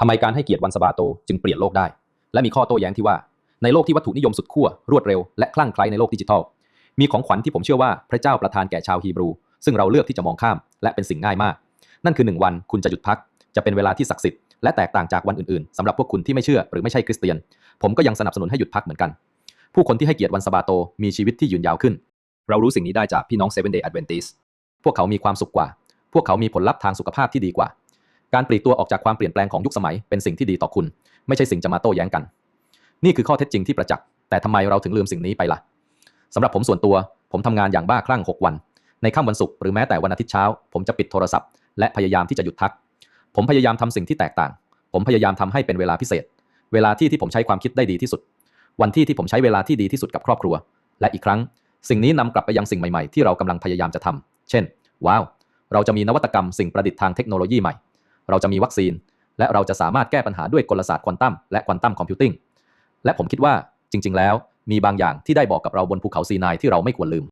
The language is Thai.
ทำไมการให้เกียรติวันสบาโตจึงเปลี่ยนโลกได้ และมีข้อโต้แย้งที่ว่า ในโลกที่วัตถุนิยมสุดขั้วรวดเร็วและคลั่งไคล้ในโลกดิจิทัล มีของขวัญที่ผมเชื่อว่าพระเจ้าประทานแก่ชาวฮีบรู ซึ่งเราเลือกที่จะมองข้ามและเป็นสิ่งง่ายมาก นั่นคือหนึ่งวันคุณจะหยุดพัก จะเป็นเวลาที่ศักดิ์สิทธิ์และแตกต่างจากวันอื่นๆสำหรับพวกคุณที่ไม่เชื่อหรือไม่ใช่คริสเตียน ผมก็ยังสนับสนุนให้หยุดพักเหมือนกัน ผู้คนที่ให้เกียรติวันสบาโตมีชีวิตที่ยืนยาวขึ้น เรารู้สิ่งนี้ได้จากพี่น้อง Seven Day Adventist พวกเขามีความสุขกว่า พวกเขามีผลลัพธ์ทางสุขภาพที่ดีกว่า การปลีกตัวออกจากความเปลี่ยนแปลงของยุคสมัยเป็นสิ่งที่ดีต่อคุณ ไม่ใช่สิ่งจะมาโต้แย้งกัน นี่คือข้อเท็จจริงที่ประจักษ์แต่ทำไมเราถึงลืมสิ่งนี้ไปล่ะสำหรับผมส่วนตัว ผมทำงานอย่างบ้าคลั่ง 6 วัน ในค่ำวันศุกร์หรือแม้แต่วันอาทิตย์เช้า ผมจะปิดโทรศัพท์ และพยายามที่จะหยุดพัก ผมพยายามทำสิ่งที่แตกต่าง ผมพยายามทำให้เป็นเวลาพิเศษ เวลาที่ที่ผมใช้ความคิดได้ดีที่สุด วันที่ที่ผมใช้เวลาที่ดีที่สุดกับครอบครัว และอีกครั้ง สิ่งนี้นำกลับไปยังสิ่งใหม่ๆ ที่เรากำลังพยายามจะทำเช่น ว้าว เราจะมีนวัตกรรมสิ่งประดิษฐ์ทางเทคโนโลยีใหม่ เราจะมีวัคซีน และเราจะสามารถแก้ปัญหาด้วยกลศาสตร์ควอนตัมและควอนตัมคอมพิวติ้งและผมคิดว่าจริง ๆ แล้วมีบางอย่างที่ได้บอกกับเราบนภูเขาซีนายที่เราไม่ควรลืม